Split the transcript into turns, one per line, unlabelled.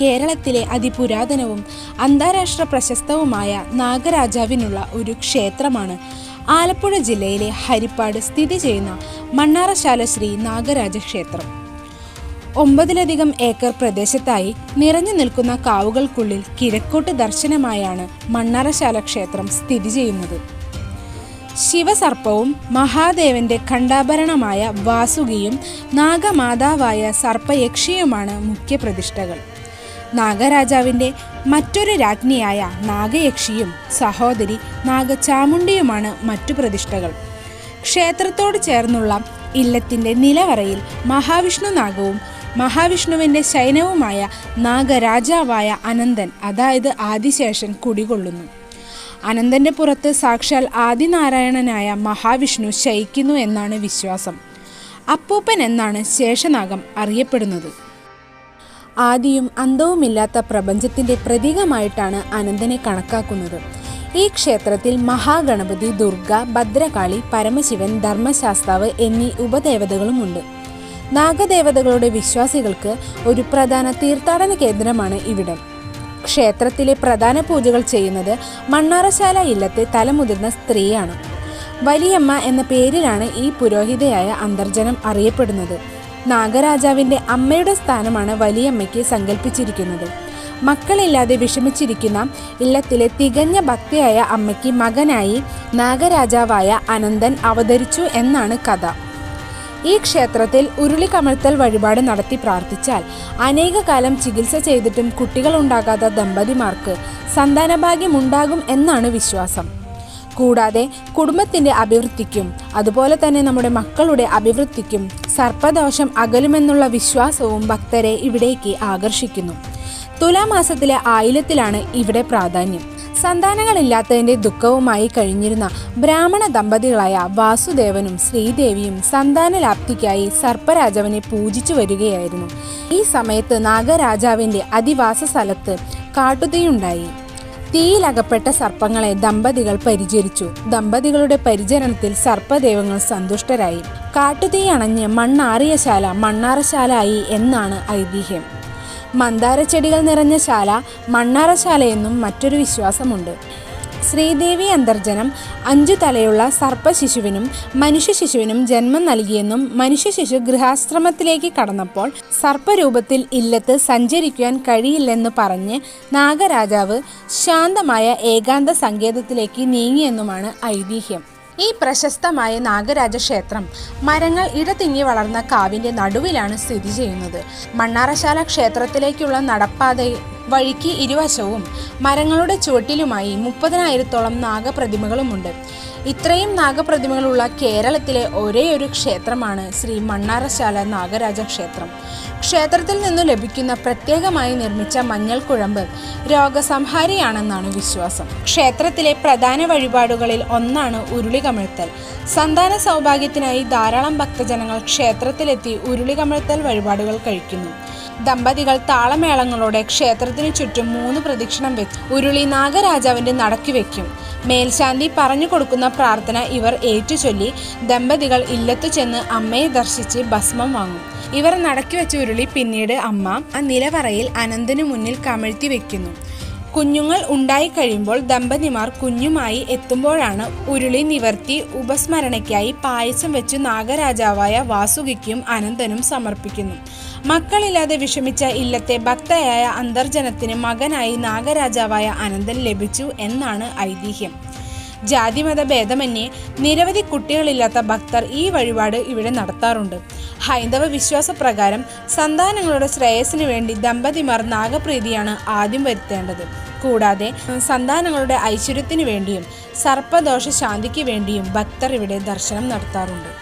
കേരളത്തിലെ അതിപുരാതനവും അന്താരാഷ്ട്ര പ്രശസ്തവുമായ നാഗരാജാവിനുള്ള ഒരു ക്ഷേത്രമാണ്. ആലപ്പുഴ ജില്ലയിലെ ഹരിപ്പാട് സ്ഥിതി ചെയ്യുന്ന മണ്ണാറശാല ശ്രീ നാഗരാജ ക്ഷേത്രം ഒമ്പതിലധികം ഏക്കർ പ്രദേശത്തായി നിറഞ്ഞു നിൽക്കുന്ന കാവുകൾക്കുള്ളിൽ കിഴക്കോട്ട് ദർശനമായാണ് മണ്ണാറശാല ക്ഷേത്രം സ്ഥിതി ചെയ്യുന്നത്. ശിവസർപ്പവും മഹാദേവന്റെ ഖണ്ഡാഭരണമായ വാസുകിയും നാഗമാതാവായ സർപ്പയക്ഷിയുമാണ് മുഖ്യപ്രതിഷ്ഠകൾ. നാഗരാജാവിന്റെ മറ്റൊരു രാജ്ഞിയായ നാഗയക്ഷിയും സഹോദരി നാഗചാമുണ്ടിയുമാണ് മറ്റു പ്രതിഷ്ഠകൾ. ക്ഷേത്രത്തോട് ചേർന്നുള്ള ഇല്ലത്തിന്റെ നിലവറയിൽ മഹാവിഷ്ണു നാഗവും മഹാവിഷ്ണുവിന്റെ ശയനവുമായ നാഗരാജാവായ അനന്തൻ അതായത് ആദിശേഷൻ കുടികൊള്ളുന്നു. അനന്തന്റെ പുറത്ത് സാക്ഷാൽ ആദിനാരായണനായ മഹാവിഷ്ണു ശയിക്കുന്നു എന്നാണ് വിശ്വാസം. അപ്പൂപ്പൻ എന്നാണ് ശേഷനാഗം അറിയപ്പെടുന്നത്. ആദിയും അന്തവുമില്ലാത്ത പ്രപഞ്ചത്തിന്റെ പ്രതീകമായിട്ടാണ് അനന്തനെ കണക്കാക്കുന്നത്. ഈ ക്ഷേത്രത്തിൽ മഹാഗണപതി ദുർഗ ഭദ്രകാളി പരമശിവൻ ധർമ്മശാസ്താവ് എന്നീ ഉപദേവതകളുമുണ്ട്. നാഗദേവതകളുടെ വിശ്വാസികൾക്ക് ഒരു പ്രധാന തീർത്ഥാടന കേന്ദ്രമാണ് ഇവിടം. ക്ഷേത്രത്തിലെ പ്രധാന പൂജകൾ ചെയ്യുന്നത് മണ്ണാറശാല ഇല്ലത്തെ തലമുതിർന്ന സ്ത്രീയാണ്. വലിയമ്മ എന്ന പേരിലാണ് ഈ പുരോഹിതയായ അന്തർജനം അറിയപ്പെടുന്നത്. നാഗരാജാവിന്റെ അമ്മയുടെ സ്ഥാനമാണ് വലിയമ്മയ്ക്ക് സങ്കല്പിച്ചിരിക്കുന്നത് മക്കളില്ലാതെ വിഷമിച്ചിരിക്കുന്ന ഇല്ലത്തിലെ തികഞ്ഞ ഭക്തയായ അമ്മയ്ക്ക് മകനായി നാഗരാജാവായ അനന്തൻ അവതരിച്ചു എന്നാണ് കഥ. ഈ ക്ഷേത്രത്തിൽ ഉരുളി കമഴ്ത്തൽ വഴിപാട് നടത്തി പ്രാർത്ഥിച്ചാൽ അനേക കാലം ചികിത്സ ചെയ്തിട്ടും കുട്ടികളുണ്ടാകാത്ത ദമ്പതിമാർക്ക് സന്താനഭാഗ്യമുണ്ടാകും എന്നാണ് വിശ്വാസം. കൂടാതെ കുടുംബത്തിന്റെ അഭിവൃദ്ധിക്കും അതുപോലെ തന്നെ നമ്മുടെ മക്കളുടെ അഭിവൃദ്ധിക്കും സർപ്പദോഷം അകലുമെന്നുള്ള വിശ്വാസവും ഭക്തരെ ഇവിടേക്ക് ആകർഷിക്കുന്നു. തുലാമാസത്തിലെ ആയിലത്തിലാണ് ഇവിടെ പ്രാധാന്യം. സന്താനങ്ങളില്ലാത്തതിന്റെ ദുഃഖവുമായി കഴിഞ്ഞിരുന്ന ബ്രാഹ്മണ ദമ്പതികളായ വാസുദേവനും ശ്രീദേവിയും സന്താനലാപ്തിക്കായി സർപ്പരാജാവിനെ പൂജിച്ചു വരികയായിരുന്നു. ഈ സമയത്ത് നാഗരാജാവിന്റെ അധിവാസ സ്ഥലത്ത് കാട്ടുതീയുണ്ടായി. തീയിലകപ്പെട്ട സർപ്പങ്ങളെ ദമ്പതികൾ പരിചരിച്ചു. ദമ്പതികളുടെ പരിചരണത്തിൽ സർപ്പദേവങ്ങൾ സന്തുഷ്ടരായി. കാട്ടുതീ അണഞ്ഞ് മണ്ണാറിയ ശാല മണ്ണാറശാലായി എന്നാണ് ഐതിഹ്യം. മന്ദാരച്ചെടികൾ നിറഞ്ഞ ശാല മണ്ണാറശാലയെന്നും മറ്റൊരു വിശ്വാസമുണ്ട്. ശ്രീദേവി അന്തർജനം അഞ്ചു തലയുള്ള സർപ്പശിശുവിനും മനുഷ്യ ശിശുവിനും ജന്മം നൽകിയെന്നും മനുഷ്യ ശിശു ഗൃഹാശ്രമത്തിലേക്ക് കടന്നപ്പോൾ സർപ്പരൂപത്തിൽ ഇല്ലത്ത് സഞ്ചരിക്കുവാൻ കഴിയില്ലെന്ന് പറഞ്ഞ് നാഗരാജാവ് ശാന്തമായ ഏകാന്ത സങ്കേതത്തിലേക്ക് നീങ്ങിയെന്നുമാണ് ഐതിഹ്യം. ഈ പ്രശസ്തമായ നാഗരാജ ക്ഷേത്രം മരങ്ങൾ ഇടതിങ്ങി വളർന്ന കാവിന്റെ നടുവിലാണ് സ്ഥിതി ചെയ്യുന്നത്. മണ്ണാറശാല ക്ഷേത്രത്തിലേക്കുള്ള നടപ്പാത വഴിക്ക് ഇരുവശവും മരങ്ങളുടെ ചുവട്ടിലുമായി മുപ്പതിനായിരത്തോളം നാഗപ്രതിമകളുമുണ്ട്. ഇത്രയും നാഗപ്രതിമകളുള്ള കേരളത്തിലെ ഒരേയൊരു ക്ഷേത്രമാണ് ശ്രീ മണ്ണാറശാല നാഗരാജ ക്ഷേത്രം. ക്ഷേത്രത്തിൽ നിന്നു ലഭിക്കുന്ന പ്രത്യേകമായി നിർമ്മിച്ച മഞ്ഞൾ കുഴമ്പ് രോഗസംഹാരിയാണെന്നാണ് വിശ്വാസം. ക്ഷേത്രത്തിലെ പ്രധാന വഴിപാടുകളിൽ ഒന്നാണ് ഉരുളി കമിഴ്ത്തൽ സന്താന സൗഭാഗ്യത്തിനായി ധാരാളം ഭക്തജനങ്ങൾ ക്ഷേത്രത്തിലെത്തി ഉരുളി കമിഴ്ത്തൽ വഴിപാടുകൾ കഴിക്കുന്നു. ദമ്പതികൾ താളമേളങ്ങളോടെ ക്ഷേത്രത്തിനു ചുറ്റും മൂന്ന് പ്രദക്ഷിണം വെച്ച് ഉരുളി നാഗരാജാവിന്റെ നടക്കി വെക്കും. മേൽശാന്തി പറഞ്ഞു കൊടുക്കുന്ന പ്രാർത്ഥന ഇവർ ഏറ്റുചൊല്ലി ദമ്പതികൾ ഇല്ലത്തു ചെന്ന് അമ്മയെ ദർശിച്ച് ഭസ്മം വാങ്ങും. ഇവർ നടക്കി വെച്ച ഉരുളി പിന്നീട് അമ്മ ആ നിലവറയിൽ അനന്തനു മുന്നിൽ കമഴ്ത്തി വെക്കുന്നു. കുഞ്ഞുങ്ങൾ ഉണ്ടായിക്കഴിയുമ്പോൾ ദമ്പതിമാർ കുഞ്ഞുമായി എത്തുമ്പോഴാണ് ഉരുളി നിവർത്തി ഉപസ്മരണയ്ക്കായി പായസം വെച്ച് നാഗരാജാവായ വാസുകിക്കും അനന്തനും സമർപ്പിക്കുന്നു. മക്കളില്ലാതെ വിഷമിച്ച ഇല്ലത്തെ ഭക്തയായ അന്തർജനത്തിന് മകനായി നാഗരാജാവായ അനന്തൻ ലഭിച്ചു എന്നാണ് ഐതിഹ്യം. ജാതിമത ഭേദമന്യേ നിരവധി കുട്ടികളില്ലാത്ത ഭക്തർ ഈ വഴിപാട് ഇവിടെ നടത്താറുണ്ട്. ഹൈന്ദവ വിശ്വാസപ്രകാരം സന്താനങ്ങളുടെ ശ്രേയസ്സിനു വേണ്ടി ദമ്പതിമാർ നാഗപ്രീതിയാണ് ആദ്യം വരുത്തേണ്ടത്. കൂടാതെ സന്താനങ്ങളുടെ ഐശ്വര്യത്തിനു വേണ്ടിയും സർപ്പദോഷ ശാന്തിക്ക് വേണ്ടിയും ഭക്തർ ഇവിടെ ദർശനം നടത്താറുണ്ട്.